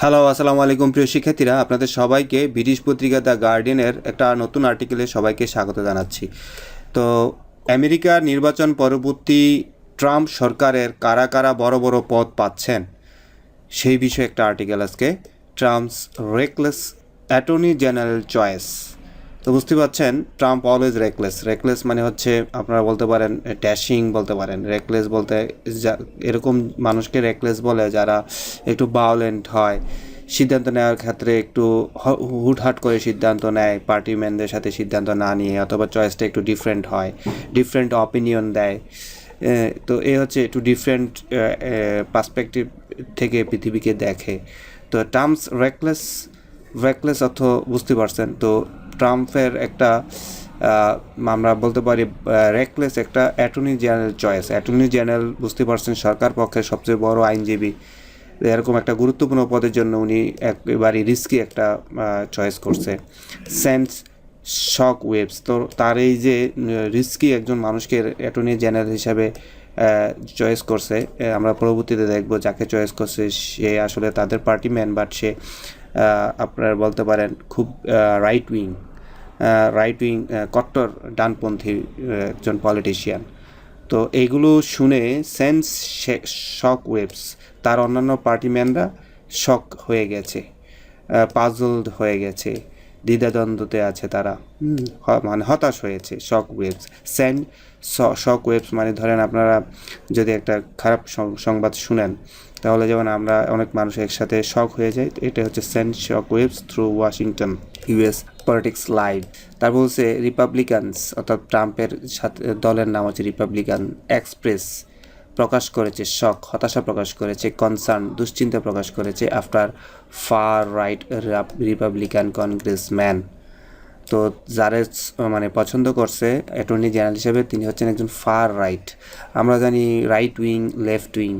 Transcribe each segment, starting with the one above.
Hello আসসালামু আলাইকুম, প্রিয় শিক্ষার্থীরা। আপনাদের সবাইকে ব্রিটিশ পত্রিকা দ্য গার্ডেনের একটা নতুন আর্টিকেলে সবাইকে স্বাগত জানাচ্ছি। তো, আমেরিকার নির্বাচন পরবর্তী ট্রাম্প সরকারের কারা কারা বড় বড় পদ পাচ্ছেন, সেই বিষয়ে একটা আর্টিকেল আজকে। Trump's reckless attorney general choice. তো বুঝতে পারছেন ট্রাম্প অলওয়েজ রেকলেস রেকলেস মানে হচ্ছে, আপনারা বলতে পারেন ড্যাশিং বলতে পারেন। রেকলেস বলতে এরকম মানুষকে রেকলেস বলে যারা একটু বায়োলেন্ট হয়। সিদ্ধান্ত নেওয়ার ক্ষেত্রে একটু হুটহাট করে সিদ্ধান্ত নেয় পার্টি ম্যানদের সাথে সিদ্ধান্ত না নিয়ে অথবা চয়েসটা একটু ডিফারেন্ট হয় ডিফারেন্ট অপিনিয়ন দেয়। তো এ হচ্ছে একটু ডিফারেন্ট পার্সপেক্টিভ থেকে পৃথিবীকে দেখে। তো টার্মস রেকলেস রেকলেস অর্থ বুঝতে পারছেন। তো ট্রাম্পের একটা আমরা বলতে পারি রেকলেস একটা attorney general choice attorney general বুঝতে পারছেন সরকার পক্ষের সবচেয়ে বড় আইনজীবী। এরকম একটা গুরুত্বপূর্ণ পদের জন্য উনি একেবারে রিস্কি একটা চয়েস করছে। সেন্স শক ওয়েবস তো তার এই যে রিস্কি একজন মানুষকে অ্যাটর্নি জেনারেল হিসাবে চয়েস করছে আমরা পরবর্তীতে দেখব যাকে চয়েস করছে। সে আসলে তাদের পার্টি ম্যান বাট সে আপনার বলতে পারেন খুব রাইট উইং রাইট উইং কট্টর ডানপন্থী একজন পলিটিশিয়ান তো এইগুলো শুনে সেন্স শক ওয়েবস তার অন্যান্য পার্টিম্যানরা শক হয়ে গেছে পাজলড হয়ে গেছে, দ্বিধাদ্বন্দ্বতে আছে তারা। মানে হতাশ হয়েছে shock waves sent shock waves মানে ধরেন আপনারা যদি একটা খারাপ সংবাদ শুনেন তাহলে যেমন আমরা অনেক মানুষ একসাথে শক হয়ে যায় এটা হচ্ছে sent shock waves through Washington US politics live তার বলছে রিপাবলিকানস অর্থাৎ ট্রাম্পের সাথে, দলের নাম হচ্ছে রিপাবলিকান এক্সপ্রেস প্রকাশ করেছে শখ হতাশা প্রকাশ করেছে কনসার্ন দুশ্চিন্তা প্রকাশ করেছে after far right Republican congressman তো যারা মানে পছন্দ করছে অ্যাটর্নি জেনারেল হিসেবে তিনি হচ্ছেন একজন ফার রাইট আমরা জানি রাইট উইং লেফট উইং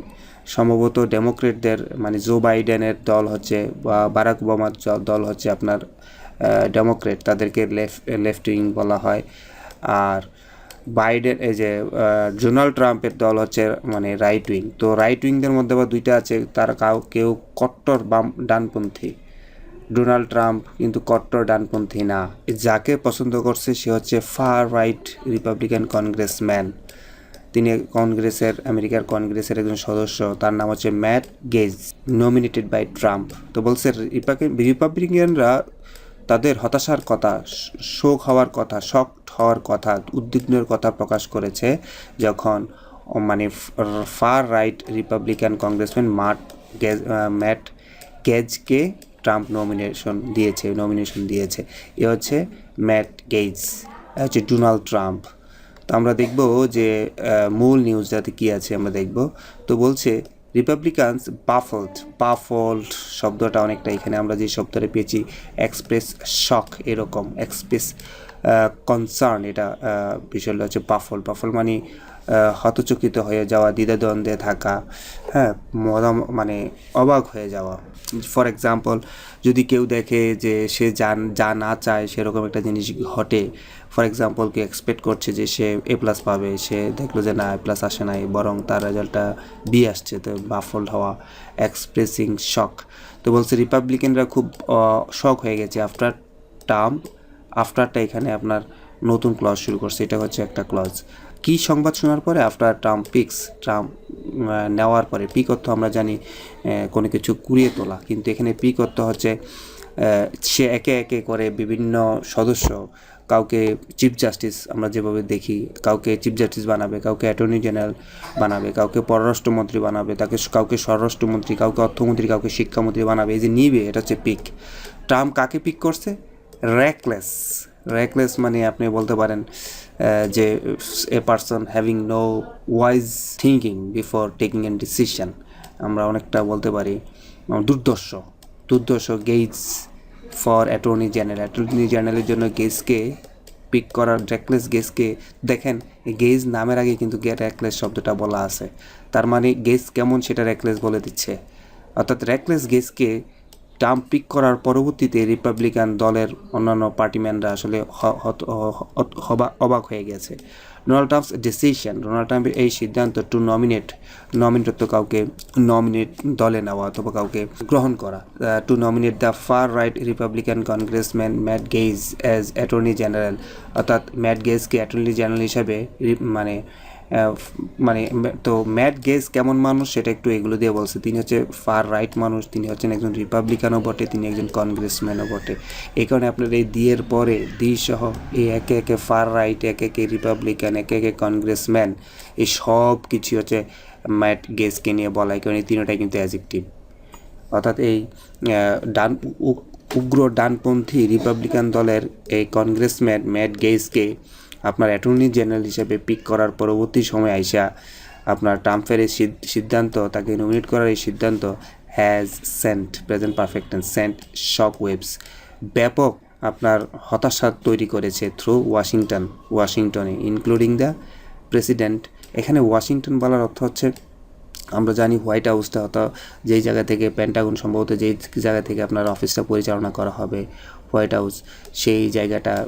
সম্ভবত ডেমোক্রেটদের মানে জো বাইডেনের দল হচ্ছে বা বারাক ওবামার দল হচ্ছে আপনার ডেমোক্রেট, তাদেরকে লেফট লেফট উইং বলা হয়। আর বাইডেন, এই যে ডোনাল্ড ট্রাম্পের দল হচ্ছে মানে রাইট উইং তো রাইট উইংদের মধ্যে আবার দুইটা আছে, তার কাউ, কেউ কট্টর বাম, ডানপন্থী। ডোনাল্ড ট্রাম্প কিন্তু কট্টর ডানপন্থী না। যাকে পছন্দ করছে সে হচ্ছে ফার রাইট রিপাবলিকান কংগ্রেসম্যান। তিনি কংগ্রেসের, আমেরিকার কংগ্রেসের একজন সদস্য। তার নাম হচ্ছে Matt Gaetz nominated by Trump তো বলছে রিপাবলিকানরা তাদের হতাশার কথা, শোক হওয়ার কথা শক হওয়ার কথা, উদ্বিগ্নের কথা প্রকাশ করেছে যখন মানে far right Republican congressman Matt Gaetz, Matt গেজকে Trump nomination দিয়েছে নমিনেশন দিয়েছে। এ হচ্ছে ম্যাট গেজ হচ্ছে ডোনাল্ড ট্রাম্প। তো আমরা দেখব যে মূল নিউজটাতে কী আছে আমরা দেখব। তো বলছে রিপাবলিকানস বাফল্ড বাফল্ড শব্দটা অনেকটা এখানে আমরা যে শব্দটা পেয়েছি এক্সপ্রেস শক এরকম এক্সপ্রেস কনসার্ন এটা বিষয়টা হচ্ছে বাফল বাফল মানে হতচকিত হয়ে যাওয়া, দ্বিধাদ্বন্দ্বে থাকা হ্যাঁ মদম মানে অবাক হয়ে যাওয়া। ফর এক্সাম্পল যদি কেউ দেখে যে সে যা যা না চায় সেরকম একটা জিনিস ঘটে ফর এক্সাম্পল কেউ এক্সপেক্ট করছে যে সে এ প্লাস পাবে, সে দেখল যে না এ প্লাস আসে নাই, বরং তার রেজাল্টটা বি আসছে, তো বাফল্ড হওয়া এক্সপ্রেসিং শক তো বলছে রিপাবলিকানরা খুব শক হয়ে গেছে। আফটার টার্ম আফটারটা এখানে আপনার নতুন ক্লজ শুরু করছে। এটা হচ্ছে একটা ক্লজ কি সংবাদ শোনার পরে আফটার ট্রাম্প পিক্স ট্রাম্প নেওয়ার পরে পিক অর্থ আমরা জানি কোনো কিছু কুড়িয়ে তোলা। কিন্তু এখানে পিক অর্থ হচ্ছে সে একে একে করে বিভিন্ন সদস্য, কাউকে চিফ জাস্টিস আমরা যেভাবে দেখি, কাউকে চিফ জাস্টিস বানাবে, কাউকে অ্যাটর্নি জেনারেল বানাবে, কাউকে পররাষ্ট্রমন্ত্রী বানাবে, তাকে কাউকে স্বরাষ্ট্রমন্ত্রী, কাউকে অর্থমন্ত্রী, কাউকে শিক্ষামন্ত্রী বানাবে, এই যে নিবে, এটা হচ্ছে পিক ট্রাম্প কাকে পিক করছে? র্যাকলেস র্যাকলেস মানে আপনি বলতে পারেন যে a person having no wise thinking before taking an decision আমরা অনেকটা বলতে পারি দুর্দর্শ। দুর্দর্শ Gaetz for attorney general attorney জেনারেলের জন্য গেজকে পিক করার র্যাকলেস গেজকে দেখেন গেজ নামের আগে কিন্তু গে র্যাকলেস শব্দটা বলা আছে। তার মানে গেজ কেমন সেটা র্যাকলেস বলে দিচ্ছে। অর্থাৎ র্যাকলেস গেজকে ট্রাম্প পিক করার পরবর্তীতে রিপাবলিকান দলের অন্যান্য পার্টিম্যানরা আসলে অবাক হয়ে গেছে। ডোনাল্ড ট্রাম্পস ডিসিশন ডোনাল্ড ট্রাম্পের এই সিদ্ধান্ত টু নমিনেট নমিনেট তো কাউকে নমিনেট দলে নেওয়া অথবা কাউকে গ্রহণ করা। To nominate the far right Republican congressman Matt Gaetz as attorney general অর্থাৎ ম্যাট গেজকে অ্যাটর্নি জেনারেল হিসাবে মানে মানে তো ম্যাট গেজ কেমন মানুষ সেটা একটু এগুলো দিয়ে বলছে। তিনি হচ্ছে ফার রাইট মানুষ, তিনি হচ্ছেন একজন রিপাবলিকানও বটে, তিনি একজন কংগ্রেসম্যানও বটে। এই কারণে আপনার এই দিয়ের পরে দি সহ এই একে একে ফার রাইট একে একে রিপাবলিকান একে একে কংগ্রেসম্যান এই সব কিছু হচ্ছে ম্যাট গেজকে নিয়ে বলা এই কারণে তিনটাই কিন্তু অ্যাজেক্টিভ অর্থাৎ এই ডান উগ্র ডানপন্থী রিপাবলিকান দলের এই কংগ্রেসম্যান ম্যাট গেইসকে আপনার অ্যাটর্নি জেনারেল হিসেবে পিক করার পরবর্তী সময় আইসা আপনার ট্রাম্পের এই সিদ্ধান্ত, তাকে নমিনেট করার এই সিদ্ধান্ত has sent present perfect sent shock waves ব্যাপক আপনার হতাশা তৈরি করেছে থ্রু ওয়াশিংটন ওয়াশিংটনে ইনক্লুডিং দ্য প্রেসিডেন্ট এখানে ওয়াশিংটন বলার অর্থ হচ্ছে আমরা জানি হোয়াইট হাউসটা অত যেই জায়গা থেকে প্যান্টাগন সম্ভবত যেই জায়গা থেকে আপনার অফিসটা পরিচালনা করা হবে হোয়াইট হাউস, সেই জায়গাটা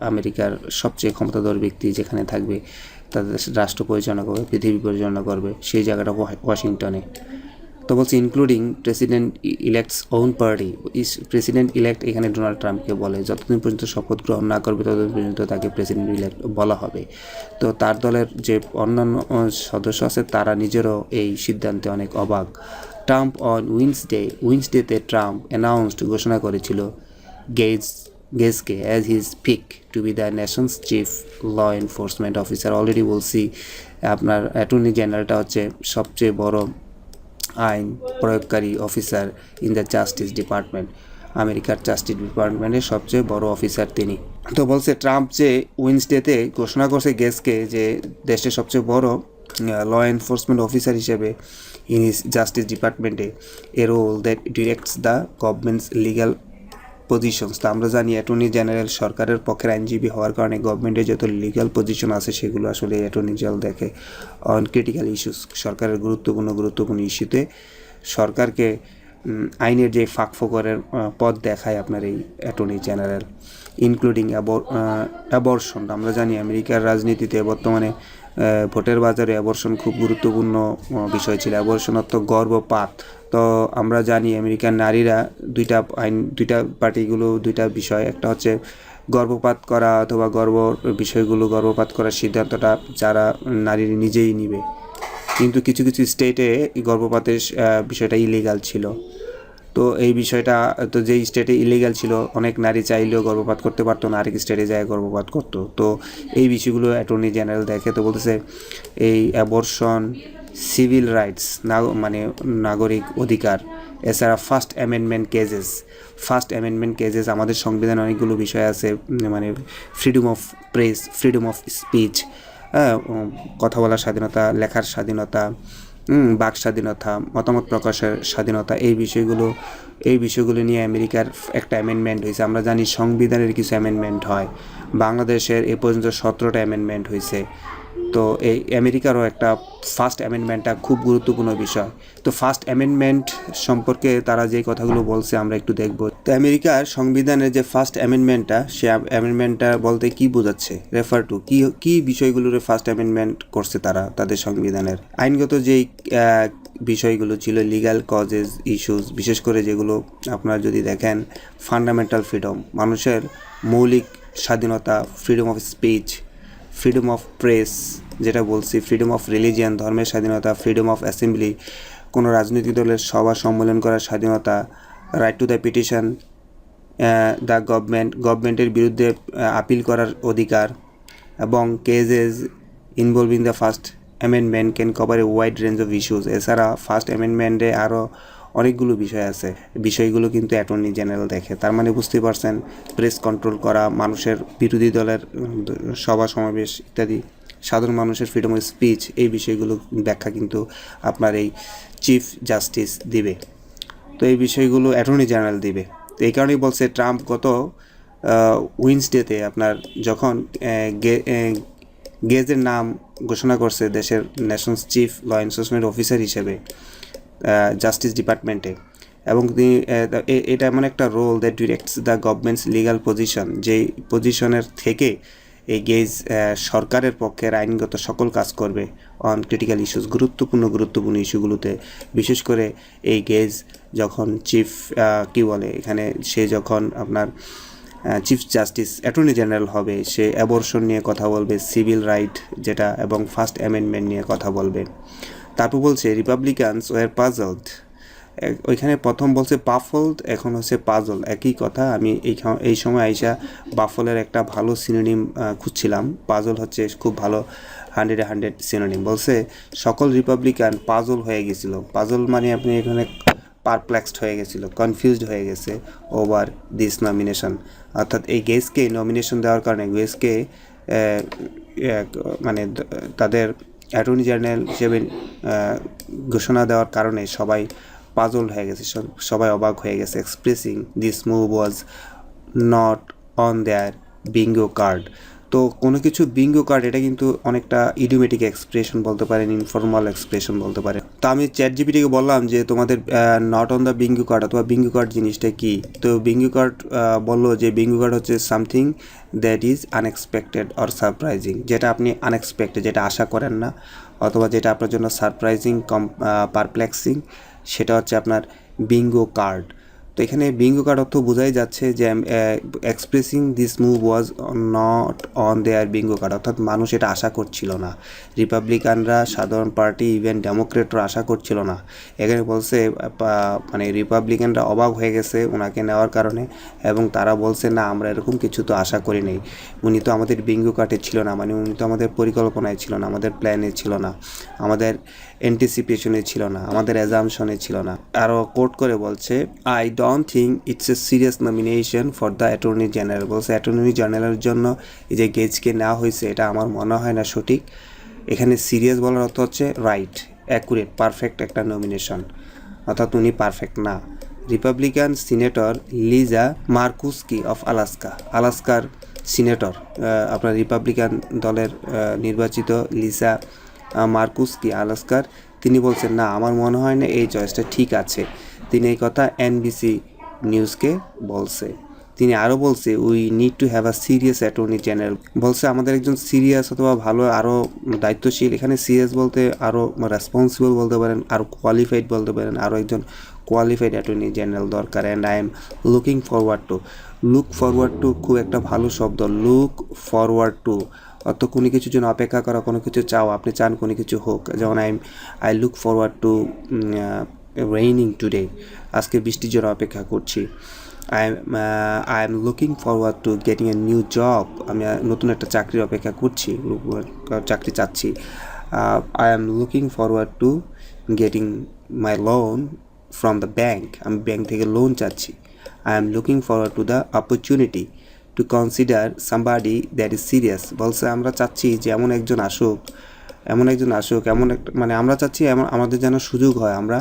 আমেরিকার সবচেয়ে ক্ষমতাধর ব্যক্তি যেখানে থাকবে, তাদের রাষ্ট্র পরিচালনা করবে, পৃথিবী পরিচালনা করবে, সেই জায়গাটা ওয়াশিংটনে। তো বলছি including president elect's own party president elect এখানে ডোনাল্ড ট্রাম্পকে বলে। যতদিন পর্যন্ত শপথ গ্রহণ না করবে, ততদিন পর্যন্ত তাকে প্রেসিডেন্ট ইলেক্ট বলা হবে। তো তার দলের যে অন্যান্য সদস্য আছে, তারা নিজেরও এই সিদ্ধান্তে অনেক অবাক। ট্রাম্প অন উইন্সডে উইন্সডেতে ট্রাম্প অ্যানাউন্সড ঘোষণা করেছিল Gaetz গেজকে as his pick to be the nation's chief law enforcement officer already বলছি আপনার অ্যাটর্নি জেনারেলটা হচ্ছে সবচেয়ে বড় আইন প্রয়োগকারী officer in the justice department, আমেরিকার জাস্টিস ডিপার্টমেন্টের সবচেয়ে বড় অফিসার তিনি। তো বলছে ট্রাম্প যে উইন্সডেতে ঘোষণা করছে গেসকে যে দেশের সবচেয়ে বড় ল এনফোর্সমেন্ট অফিসার হিসেবে ইন জাস্টিস ডিপার্টমেন্টে a role that directs the government's legal positions তো আমরা জানি অ্যাটর্নি জেনারেল সরকারের পক্ষের আইনজীবী হওয়ার কারণে গভর্নমেন্টের যত লিগ্যাল পজিশন আছে, সেগুলো আসলে অ্যাটর্নি জেনারেল দেখে অন ক্রিটিক্যাল ইস্যুস সরকারের গুরুত্বপূর্ণ গুরুত্বপূর্ণ ইস্যুতে সরকারকে আইনের যে ফাঁক ফোকরের পদ দেখায় আপনার এই অ্যাটর্নি জেনারেল ইনক্লুডিং অ্যাবর্শন আমরা জানি আমেরিকার রাজনীতিতে বর্তমানে ভোটের বাজারে অ্যাবর্শন খুব গুরুত্বপূর্ণ বিষয় ছিল। অ্যাবর্শন অর্থ গর্ভপাত। তো আমরা জানি আমেরিকান নারীরা দুইটা আইন, দুইটা পার্টিগুলো, দুইটা বিষয়। একটা হচ্ছে গর্ভপাত করা অথবা গর্ব বিষয়গুলো, গর্ভপাত করার সিদ্ধান্তটা যারা নারী নিজেই নিবে। কিন্তু কিছু কিছু স্টেটে গর্ভপাতের বিষয়টা ইলিগাল ছিল। তো এই বিষয়টা, তো যেই স্টেটে ইলিগাল ছিল, অনেক নারী চাইলেও গর্ভপাত করতে পারতো না, আরেক স্টেটে যায় গর্ভপাত করতো। তো এই বিষয়গুলো অ্যাটর্নি জেনারেল দেখে তো বলতেছে, এই অ্যাবর্শন সিভিল রাইটস মানে নাগরিক অধিকার। এছাড়া first amendment cases first amendment cases আমাদের সংবিধানে অনেকগুলো বিষয় আছে মানে freedom of press freedom of speech কথা বলার স্বাধীনতা, লেখার স্বাধীনতা বাক স্বাধীনতা, মতামত প্রকাশের স্বাধীনতা, এই বিষয়গুলো এই বিষয়গুলো নিয়ে আমেরিকার একটা অ্যামেন্ডমেন্ট হয়েছে। আমরা জানি সংবিধানের কিছু অ্যামেন্ডমেন্ট হয়। বাংলাদেশের এ পর্যন্ত সতেরোটা অ্যামেন্ডমেন্ট হয়েছে। তো এই আমেরিকারও একটা ফার্স্ট অ্যামেন্ডমেন্টটা খুব গুরুত্বপূর্ণ বিষয়। তো ফার্স্ট অ্যামেন্ডমেন্ট সম্পর্কে তারা যে কথাগুলো বলছে আমরা একটু দেখব। তো আমেরিকার সংবিধানের যে ফার্স্ট অ্যামেন্ডমেন্টটা সে অ্যামেন্ডমেন্টটা বলতে কি বোঝাচ্ছে? রেফার টু কি কি বিষয়গুলোর ফার্স্ট অ্যামেন্ডমেন্ট করছে তারা, তাদের সংবিধানের? আইনগত যেই বিষয়গুলো ছিল লিগ্যাল কজেস ইস্যুস বিশেষ করে যেগুলো আপনারা যদি দেখেন ফান্ডামেন্টাল ফ্রিডম মানুষের মৌলিক স্বাধীনতা freedom of speech freedom of press যেটা বলছি ফ্রিডম অফ রিলিজিয়ান ধর্মের স্বাধীনতা ফ্রিডম অফ অ্যাসেম্বলি কোনো রাজনৈতিক দলের সভা সম্মেলন করার স্বাধীনতা right to the petition the government গভর্নমেন্টের বিরুদ্ধে আপিল করার অধিকার এবং cases involving the first amendment can cover a wide range of issues এছাড়া ফার্স্ট অ্যামেন্ডমেন্টে আরও অনেকগুলো বিষয় আছে। বিষয়গুলো কিন্তু অ্যাটর্নি জেনারেল দেখে। তার মানে বুঝতেই পারছেন প্রেস কন্ট্রোল করা, মানুষের বিরোধী দলের, সভা, সমাবেশ ইত্যাদি, সাধারণ মানুষের ফ্রিডম অফ স্পিচ এই বিষয়গুলো ব্যাখ্যা কিন্তু আপনার এই চিফ জাস্টিস দিবে। তো এই বিষয়গুলো অ্যাটর্নি জেনারেল দিবে। তো এই কারণেই বলছে ট্রাম্প গত উইন্সডেতে আপনার যখন গেজের নাম ঘোষণা করছে দেশের national chief law enforcement officer হিসেবে জাস্টিস ডিপার্টমেন্টে এবং তিনি এটা এমন একটা role that directs the government's legal position যেই পজিশনের থেকে এই গেজ সরকারের পক্ষের আইনগত সকল কাজ করবে অন ক্রিটিক্যাল ইস্যুস গুরুত্বপূর্ণ গুরুত্বপূর্ণ ইস্যুগুলোতে। বিশেষ করে এই গেজ যখন চিফ কি বলে এখানে, সে যখন আপনার চিফ জাস্টিস অ্যাটর্নি জেনারেল হবে, সে অ্যাবর্শন নিয়ে কথা বলবে সিভিল রাইট যেটা, এবং ফার্স্ট অ্যামেন্ডমেন্ট নিয়ে কথা বলবে। তারপর বলছে রিপাবলিকানস ওয়ার পাজলড ওইখানে প্রথম বলছে বাফলড এখন হচ্ছে পাজল একই কথা, আমি এই এই সময় আইসা বাফলের একটা ভালো সিনোনিম খুঁজছিলাম। পাজল হচ্ছে খুব ভালো হান্ড্রেডে হান্ড্রেড সিনোনিম বলছে, সকল রিপাবলিকান পাজল হয়ে গেছিল। পাজল মানে আপনি এখানে পারপ্লেক্সড হয়ে গেছিল কনফিউজড হয়ে গেছে ওভার দিস নমিনেশন অর্থাৎ এই গেসকে নমিনেশন দেওয়ার কারণে গেসকে মানে তাদের অ্যাটর্নি জেনারেল হিসেবে ঘোষণা দেওয়ার কারণে সবাই পাজল হয়ে গেছে, সব- সবাই অবাক হয়ে গেছে। Expressing this move was not on their bingo card তো কোনো কিছু বিঙ্গো কার্ড এটা কিন্তু অনেকটা ইডিওমেটিক এক্সপ্রেশন বলতে পারেন ইনফর্মাল এক্সপ্রেশন বলতে পারেন। তো আমি চ্যাট জিপিটিকে বললাম যে, তোমাদের not on the bingo card অথবা বিঙ্গো কার্ড জিনিসটা কি? তো বিঙ্গো কার্ড বলল যে বিঙ্গো কার্ড হচ্ছে something that is unexpected or surprising যেটা আপনি আনএক্সপেক্টেড যেটা আশা করেন না, অথবা যেটা আপনার জন্য সারপ্রাইজিং কম পারপ্লেক্সিং সেটা হচ্ছে আপনার বিঙ্গো কার্ড তো এখানে বিঙ্গো কার্ড অর্থ বোঝাই যাচ্ছে যে expressing this move was not on their bingo card অর্থাৎ মানুষ এটা আশা করছিল না। রিপাবলিকানরা সাধারণ পার্টি ইভেন ডেমোক্রেটরা আশা করছিল না। এখানে বলছে মানে রিপাবলিকানরা অবাক হয়ে গেছে ওনাকে নেওয়ার কারণে এবং তারা বলছে, না, আমরা এরকম কিছু তো আশা করি নেই। উনি তো আমাদের বিঙ্গো কার্ডে ছিল না মানে উনি তো আমাদের পরিকল্পনায় ছিল না, আমাদের প্ল্যানে ছিল না, আমাদের অ্যান্টিসিপেশনে ছিল না, আমাদের অ্যাজামশনে ছিল না। আরও কোর্ট করে বলছে I don't think it's a serious nomination for the attorney general বলছে অ্যাটর্নি জেনারেলের জন্য এই যে গেজকে নেওয়া হয়েছে এটা আমার মনে হয় না সঠিক। এখানে সিরিয়াস বলার অর্থ হচ্ছে রাইট অ্যাকুরেট পারফেক্ট একটা নমিনেশন অর্থাৎ উনি পারফেক্ট না। Republican senator Lisa Murkowski of Alaska আলাস্কার সিনেটর আপনার রিপাবলিকান দলের নির্বাচিত আহ, মার্কুস্কি আলাস্কার তিনি বলছেন না আমার মনে হয় না এই চয়েসটা ঠিক আছে। তিনি এই কথা এনবিসি নিউজকে বলছে। তিনি আরও বলছে we need to have a serious attorney general বলছে, আমাদের একজন সিরিয়াস অথবা ভালো আরও দায়িত্বশীল, এখানে সিরিয়াস বলতে আরও রেসপন্সিবল বলতে পারেন আরও কোয়ালিফাইড বলতে পারেন আরও একজন কোয়ালিফাইড অ্যাটর্নি জেনারেল দরকার। And I am looking forward to look forward to খুব একটা ভালো শব্দ লুক ফরওয়ার্ড টু অর্থ কোনো কিছুর জন্য অপেক্ষা করা, কোনো কিছু চাও, আপনি চান কোনো কিছু হোক। যেমন I I look forward to raining today আজকে বৃষ্টির জন্য অপেক্ষা করছি। I I'm looking forward to getting a new job আমি নতুন একটা চাকরির অপেক্ষা করছি চাকরি চাচ্ছি। I'm looking forward to getting my loan from the bank আমি ব্যাংক থেকে লোন চাচ্ছি। I'm looking forward to the opportunity to consider somebody that is serious বলছে, আমরা চাচ্ছি যে এমন একজন আসুক, এমন একজন আসুক, এমন একটা মানে আমরা চাচ্ছি এমন, আমাদের যেন সুযোগ হয়। আমরা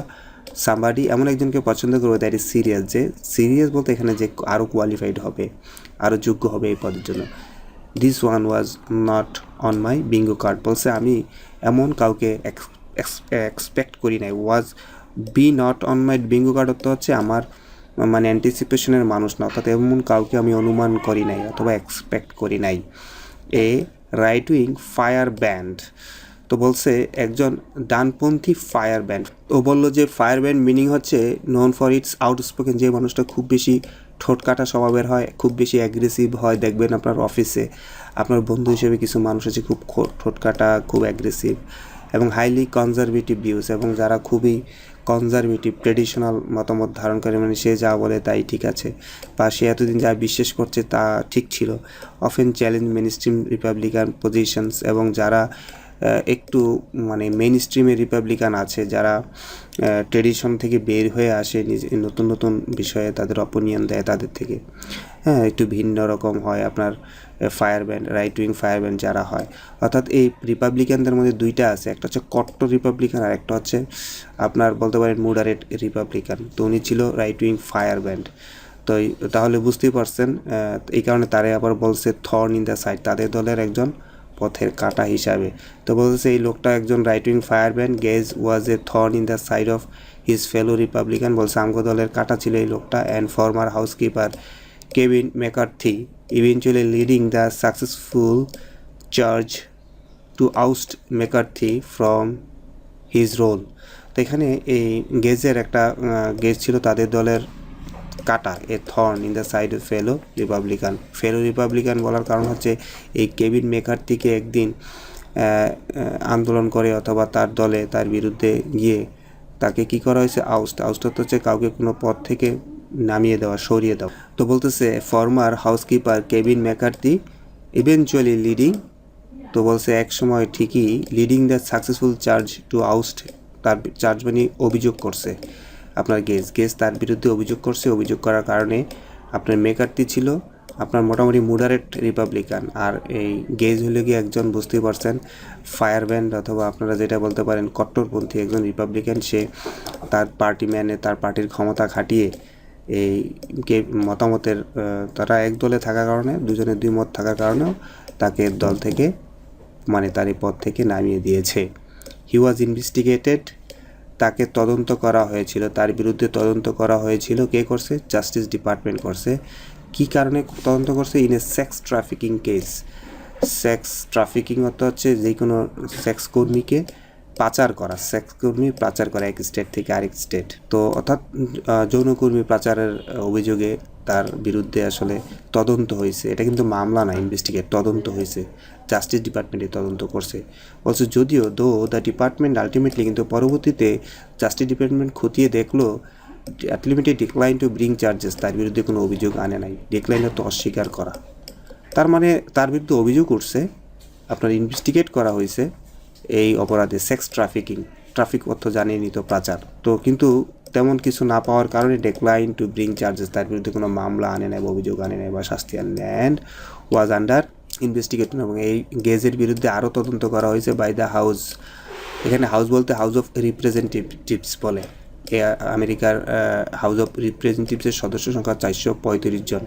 সামবাডি এমন একজনকে পছন্দ করব দ্যাট ইজ সিরিয়াস যে সিরিয়াস বলতে এখানে যে আরও কোয়ালিফাইড হবে আরও যোগ্য হবে এই পদের জন্য। This one was not on my bingo card বলছে আমি এমন কাউকে এক্সপেক্ট করি নাই। Was be not on my bingo card অর্থ হচ্ছে আমার মানে অ্যান্টিসিপেশনের মানুষ না, অর্থাৎ এমন কাউকে আমি অনুমান করি নাই অথবা এক্সপেক্ট করি নাই। A right wing firebrand তো বলছে একজন ডানপন্থী ফায়ার ব্যান্ড ও বলল যে ফায়ার ব্যান্ড মিনিং হচ্ছে known for its out outspoken যে মানুষটা খুব বেশি ঠোঁট কাটা স্বভাবের হয়, খুব বেশি অ্যাগ্রেসিভ হয়। দেখবেন আপনার অফিসে আপনার বন্ধু হিসেবে কিছু মানুষ আছে খুব ঠোঁট কাটা খুব অ্যাগ্রেসিভ এবং হাইলি কনজারভেটিভ ভিউস এবং যারা খুবই কনজারভেটিভ ট্রেডিশনাল মতামত ধারণ করে মানে সে যা বলে তাই ঠিক আছে বা সে এতদিন যা বিশ্বাস করছে তা ঠিক ছিল। Often challenge mainstream Republican positions এবং যারা একটু মানে মেন স্ট্রিমে রিপাবলিকান আছে যারা ট্রেডিশন থেকে বের হয়ে আসে, নিজে, নতুন নতুন বিষয়ে তাদের অপিনিয়ন দেয় তাদের থেকে। হ্যাঁ একটু ভিন্ন রকম হয় আপনার firebrand right wing firebrand যারা হয়। অর্থাৎ এই রিপাবলিকানদের মধ্যে দুইটা আছে, একটা হচ্ছে কট্টর রিপাবলিকান আর একটা হচ্ছে আপনার বলতে পারেন মুডারেট রিপাবলিকান তো উনি ছিল রাইট উইং ফায়ার ব্যান্ড তো তাহলে বুঝতেই পারছেন এই কারণে তারে আবার বলছে থর্ন ইন দ্য সাইড তাদের দলের একজন পথের কাটা হিসাবে। তো বলছে এই লোকটা একজন right wing firebrand Gaetz was a thorn in the side of his fellow Republican বলছে আমগো দলের কাটা ছিল এই লোকটা and former housekeeper Kevin McCarthy, eventually leading the successful charge to oust McCarthy from his role তো এখানে এই গেজের একটা গেজ ছিল তাদের দলের কাটা a thorn in the side fellow Republican fellow Republican বলার কারণ হচ্ছে এই কেবিন মেকারটিকে একদিন আহ, আহ, আন্দোলন করে অথবা তার দলে তার বিরুদ্ধে গিয়ে তাকে কি করা হয়েছে? আউস্ট আউস্ট হচ্ছে কাউকে কোনো পদ থেকে নামিয়ে দেওয়া সরিয়ে দেওয়া। তো বলতেছে former housekeeper Kevin McCarthy eventually leading তো বলছে এক সময় ঠিকই leading the successful charge to oust তার চার্জ মানে অভিযোগ করছে। আপনার গেজ গেজ তার বিরুদ্ধে অভিযোগ করছে। অভিযোগ করার কারণে আপনার মেকার্তি ছিল আপনার মোটামুটি মুডারেট রিপাবলিকান। আর এই গেজ হলে গিয়ে একজন বুঝতেই পারছেন ফায়ার ব্যান্ড অথবা আপনারা যেটা বলতে পারেন কট্টরপন্থী একজন রিপাবলিকান। সে তার পার্টি ম্যানে তার পার্টির ক্ষমতা খাটিয়ে এই মতামতের তারা এক দলে থাকার কারণে দুজনের দুই মত থাকার কারণেও তাকে দল থেকে মানে তার এই পদ থেকে নামিয়ে দিয়েছে। হি ওয়াজ ইনভেস্টিগেটেড তাকে তদন্ত করা হয়েছিল। তার বিরুদ্ধে তদন্ত করা হয়েছিল। কে করছে? জাস্টিস ডিপার্টমেন্ট করছে। কি কারণে তদন্ত করছে? In a sex trafficking case sex trafficking অর্থ হচ্ছে যে কোনো সেক্স কর্মীকে পাচার করা সেক্স কর্মী পাচার করা এক স্টেট থেকে আরেক স্টেট তো অর্থাৎ যৌনকর্মী পাচারের অভিযোগে তার বিরুদ্ধে আসলে তদন্ত হয়েছে। এটা কিন্তু মামলা না ইনভেস্টিগেট তদন্ত হয়েছে। জাস্টিস ডিপার্টমেন্টে তদন্ত করছে। বলছে যদিও দো দ্য ডিপার্টমেন্ট আলটিমেটলি কিন্তু পরবর্তীতে জাস্টিস ডিপার্টমেন্ট খতিয়ে দেখল ultimately decline to bring charges তার বিরুদ্ধে কোনো অভিযোগ আনে নাই। ডিক্লাইন তো অস্বীকার করা। তার মানে তার বিরুদ্ধে অভিযোগ উঠছে, আপনার ইনভেস্টিগেট করা হয়েছে। এই অপরাধে সেক্স ট্রাফিকিং ট্রাফিক অর্থ জানিয়ে নিত পাচার। তো কিন্তু তেমন কিছু না পাওয়ার কারণে ডেক্লাইন টু ব্রিং চার্জেস তার বিরুদ্ধে কোনো মামলা আনে নাই অভিযোগ আনে নাই বা শাস্তি আনে নাই। অ্যান্ড ওয়াজ আন্ডার ইনভেস্টিগেশন এবং এই গেজের বিরুদ্ধে আরও তদন্ত করা হয়েছে বাই দ্য হাউস এখানে হাউস বলতে হাউস অফ রিপ্রেজেন্টেটিভস বলে। আমেরিকার হাউস অফ রিপ্রেজেন্টেটিভসের সদস্য সংখ্যা চারশো পঁয়ত্রিশ জন।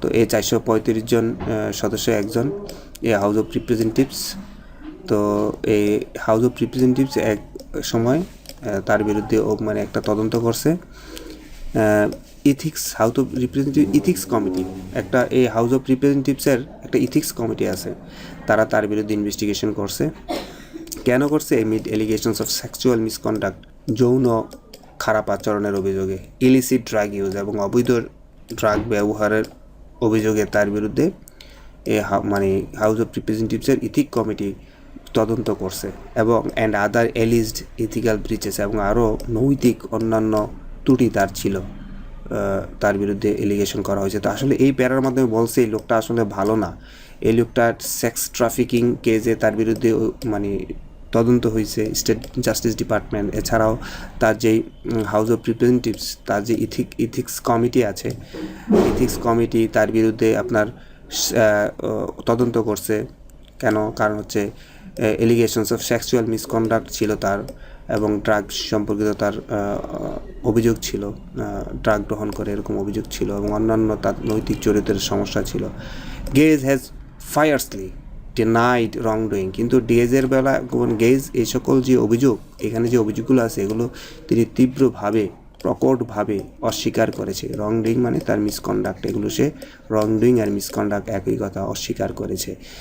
তো এই চারশো পঁয়ত্রিশ জন সদস্য একজন। এ হাউস অফ রিপ্রেজেন্টেটিভস তো এই হাউস অফ রিপ্রেজেন্টেটিভস এক সময় তার বিরুদ্ধে ও মানে একটা তদন্ত করছে। Ethics house of representative ethics committee একটা এই হাউস অফ রিপ্রেজেন্টেটিভসের একটা ইথিক্স কমিটি আছে। তারা তার বিরুদ্ধে ইনভেস্টিগেশন করছে। কেন করছে? Mid allegations of sexual misconduct যৌন খারাপ আচরণের অভিযোগে ইলিসিট ড্রাগ ইউজ এবং অবৈধ ড্রাগ ব্যবহারের অভিযোগে তার বিরুদ্ধে এ মানে হাউস অফ রিপ্রেজেন্টেটিভসের ইথিক কমিটি তদন্ত করছে এবং and other alleged ethical breaches এবং আরও নৈতিক অন্যান্য ত্রুটি তার ছিল তার বিরুদ্ধে এলিগেশন করা হয়েছে। তো আসলে এই প্যারার মাধ্যমে বলছে, এই লোকটা আসলে ভালো না। এই লোকটা সেক্স ট্রাফিকিং কেজে তার বিরুদ্ধে মানে তদন্ত হয়েছে স্টেট জাস্টিস ডিপার্টমেন্ট এছাড়াও তার যেই হাউস অফ রিপ্রেজেন্টেটিভস তার যে ইথিক ইথিক্স কমিটি আছে ইথিক্স কমিটি তার বিরুদ্ধে আপনার তদন্ত করছে। কেন? কারণ হচ্ছে এলিগেশনস অফ সেক্সুয়াল মিসকন্ডাক্ট ছিল তার এবং ড্রাগ সম্পর্কিত তার অভিযোগ ছিল ড্রাগ গ্রহণ করে এরকম অভিযোগ ছিল এবং অন্যান্য তার নৈতিক চরিত্রের সমস্যা ছিল। Gaetz has fiercely denied wrongdoing কিন্তু ডিএজের বেলা গেজ এই সকল যে অভিযোগ, এখানে যে অভিযোগগুলো আছে, এগুলো তিনি তীব্রভাবে, প্রকটভাবে অস্বীকার করেছে। রং ডুইং মানে তার মিসকন্ডাক্ট এগুলো সে রং ডুইং আর মিসকন্ডাক্ট একই কথা অস্বীকার করেছে।